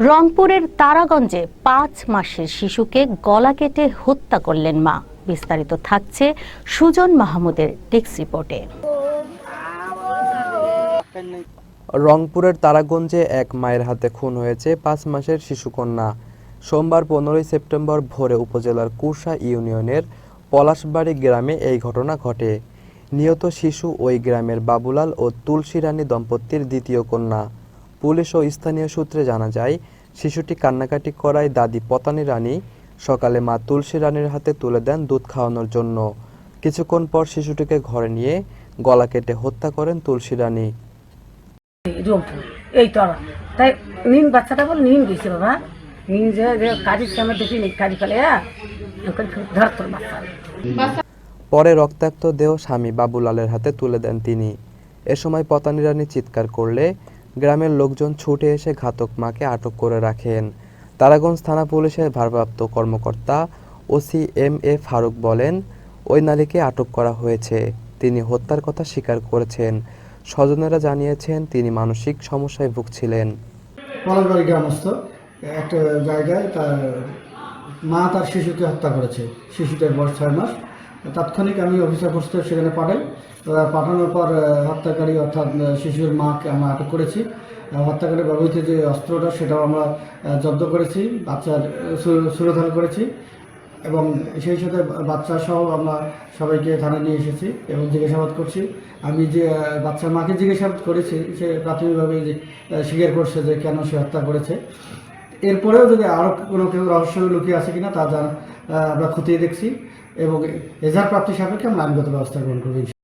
রংপুরের তারাগঞ্জে পাঁচ মাসের শিশুকে গলা কেটে হত্যা করলেন মা। বিস্তারিত থাকছে সুজন মাহমুদের টেক্স রিপোর্টে। রংপুরের তারাগঞ্জে এক মায়ের হাতে খুন হয়েছে পাঁচ মাসের শিশুকন্যা। সোমবার পনেরোই সেপ্টেম্বর ভোরে উপজেলার কুরসা ইউনিয়নের পলাশবাড়ি গ্রামে এই ঘটনা ঘটে। নিহত শিশু ওই গ্রামের বাবুলাল ও তুলসী রানী দম্পতির দ্বিতীয় কন্যা। পুলিশ ও স্থানীয় সূত্রে জানা যায় শিশুটি কান্নাকাটি করায় দাদি পতানি রানী সকালে মা তুলসী রানীর হাতে তুলে দেন দুধ খাওয়ানোর জন্য। কিছুক্ষণ পর শিশুটিকে ঘরে নিয়ে গলা কেটে হত্যা করেন তুলসী রানী। এই তাই নিন বাচ্চাটা বল নিন গেছে বাবা। নিন যে সামনে দেখি নি ফেলে ধর তোর বাচ্চা। পরে রক্তাক্ত দেহ স্বামী বাবুলালের হাতে তুলে দেন তিনি। এ সময় পতানি রানী চিৎকার করলে গ্রামের লোকজন ছুটে এসে ঘাতক মাকে আটক করে রাখেন। তারাগঞ্জ থানা পুলিশের ভারপ্রাপ্ত কর্মকর্তা ওসি এম এ ফারুক বলেন, ওই নারীকে আটক করা হয়েছে। তিনি হত্যার কথা স্বীকার করেছেন। স্বজনেরা জানিয়েছেন তিনি মানসিক সমস্যায় ভুগছিলেন। গ্রামস্থ, একটা জায়গায় তার মা তার শিশুকে হত্যা করেছে। শিশুটার বয়স ছয় মাস। তাৎক্ষণিক আমি অফিসার ফোর্সকে সেখানে পাঠাই। পাঠানোর পর হত্যাকারী অর্থাৎ শিশুর মাকে আমরা আটক করেছি। হত্যাকারী ব্যবহৃত যে অস্ত্রটা, সেটাও আমরা জব্দ করেছি, বাচ্চার সু- সুরধাল করেছি। এবং সেই সাথে বাচ্চা সহ আমরা সবাইকে থানায় নিয়ে এসেছি এবং জিজ্ঞাসাবাদ করছি। আমি যে বাচ্চার মাকে জিজ্ঞাসাবাদ করেছি, সে প্রাথমিকভাবে স্বীকার করছে যে কেন সে হত্যা করেছে। এরপরেও যদি আরও কোনো কেউ রহস্য লুকিয়ে আসে কিনা তা আমরা খতিয়ে দেখছি। এবং এজার প্রাপ্তি সাপেক্ষে আমরা আইনগত ব্যবস্থা গ্রহণ করব